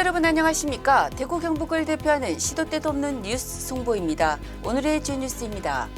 여러분 안녕하십니까? 대구 경북을 대표하는 시도 때도 없는 뉴스 송보입니다. 오늘의 주 뉴스입니다.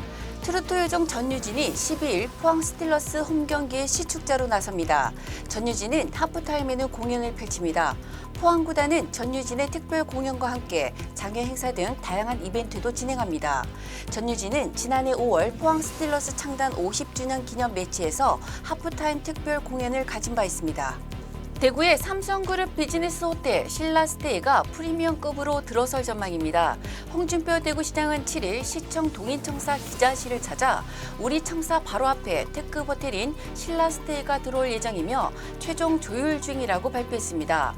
트로트 요정 전유진이 12일 포항 스틸러스 홈 경기에 시축자로 나섭니다. 전유진은 하프타임에는 공연을 펼칩니다. 포항 구단은 전유진의 특별 공연과 함께 장애 행사 등 다양한 이벤트도 진행합니다. 전유진은 지난해 5월 포항 스틸러스 창단 50주년 기념 매치에서 하프타임 특별 공연을 가진 바 있습니다. 대구의 삼성그룹 비즈니스 호텔 신라스테이가 프리미엄급으로 들어설 전망입니다. 홍준표 대구시장은 7일 시청 동인청사 기자실을 찾아 우리 청사 바로 앞에 특급 호텔인 신라스테이가 들어올 예정이며 최종 조율 중이라고 발표했습니다.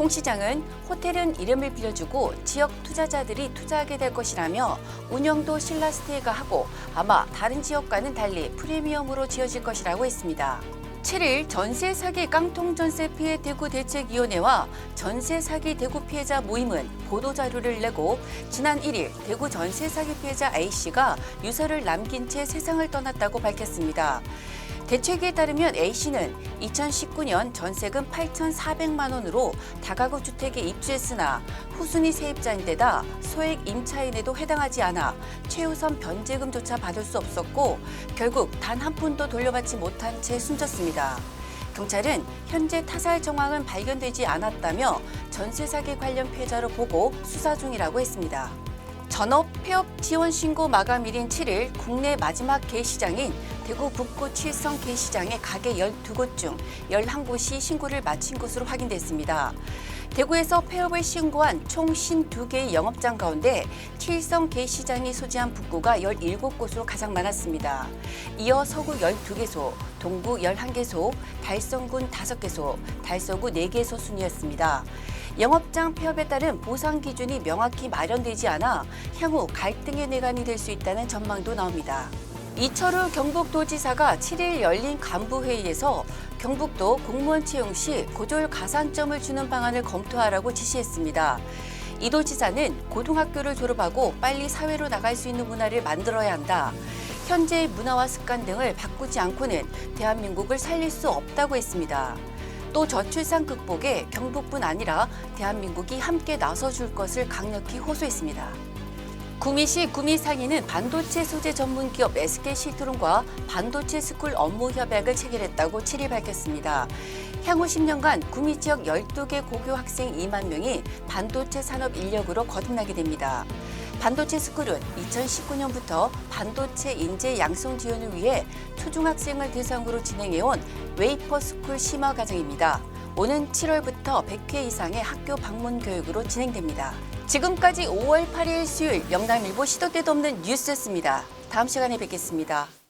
홍 시장은 호텔은 이름을 빌려주고 지역 투자자들이 투자하게 될 것이라며 운영도 신라스테이가 하고 아마 다른 지역과는 달리 프리미엄으로 지어질 것이라고 했습니다. 7일 전세 사기 깡통 전세 피해 대구 대책위원회와 전세 사기 대구 피해자 모임은 보도 자료를 내고 지난 1일 대구 전세 사기 피해자 A 씨가 유서를 남긴 채 세상을 떠났다고 밝혔습니다. 대책위에 따르면 A 씨는 2019년 전세금 8,400만 원으로 다가구 주택에 입주했으나 후순위 세입자인데다 소액 임차인에도 해당하지 않아 최우선 변제금조차 받을 수 없었고 결국 단 한 푼도 돌려받지 못한 채 숨졌습니다. 경찰은 현재 타살 정황은 발견되지 않았다며 전세 사기 관련 피해자로 보고 수사 중이라고 했습니다. 전업 폐업 지원 신고 마감일인 7일 국내 마지막 개시장인 대구 북구 칠성 개시장의 가게 12곳 중 11곳이 신고를 마친 것으로 확인됐습니다. 대구에서 폐업을 신고한 총 52개의 영업장 가운데 칠성 개시장이 소지한 북구가 17곳으로 가장 많았습니다. 이어 서구 12개소, 동구 11개소, 달성군 5개소, 달서구 4개소 순이었습니다. 영업장 폐업에 따른 보상 기준이 명확히 마련되지 않아 향후 갈등의 내관이 될 수 있다는 전망도 나옵니다. 이철우 경북도지사가 7일 열린 간부회의에서 경북도 공무원 채용 시 고졸 가산점을 주는 방안을 검토하라고 지시했습니다. 이 도지사는 고등학교를 졸업하고 빨리 사회로 나갈 수 있는 문화를 만들어야 한다. 현재의 문화와 습관 등을 바꾸지 않고는 대한민국을 살릴 수 없다고 했습니다. 또 저출산 극복에 경북뿐 아니라 대한민국이 함께 나서줄 것을 강력히 호소했습니다. 구미시 구미상인은 반도체 소재 전문 기업 SK시트론과 반도체 스쿨 업무 협약을 체결했다고 7일 밝혔습니다. 향후 10년간 구미 지역 12개 고교 학생 2만 명이 반도체 산업 인력으로 거듭나게 됩니다. 반도체 스쿨은 2019년부터 반도체 인재 양성 지원을 위해 초중학생을 대상으로 진행해온 웨이퍼 스쿨 심화 과정입니다. 오는 7월부터 100회 이상의 학교 방문 교육으로 진행됩니다. 지금까지 5월 8일 수요일 영남일보 시도 때도 없는 뉴스였습니다. 다음 시간에 뵙겠습니다.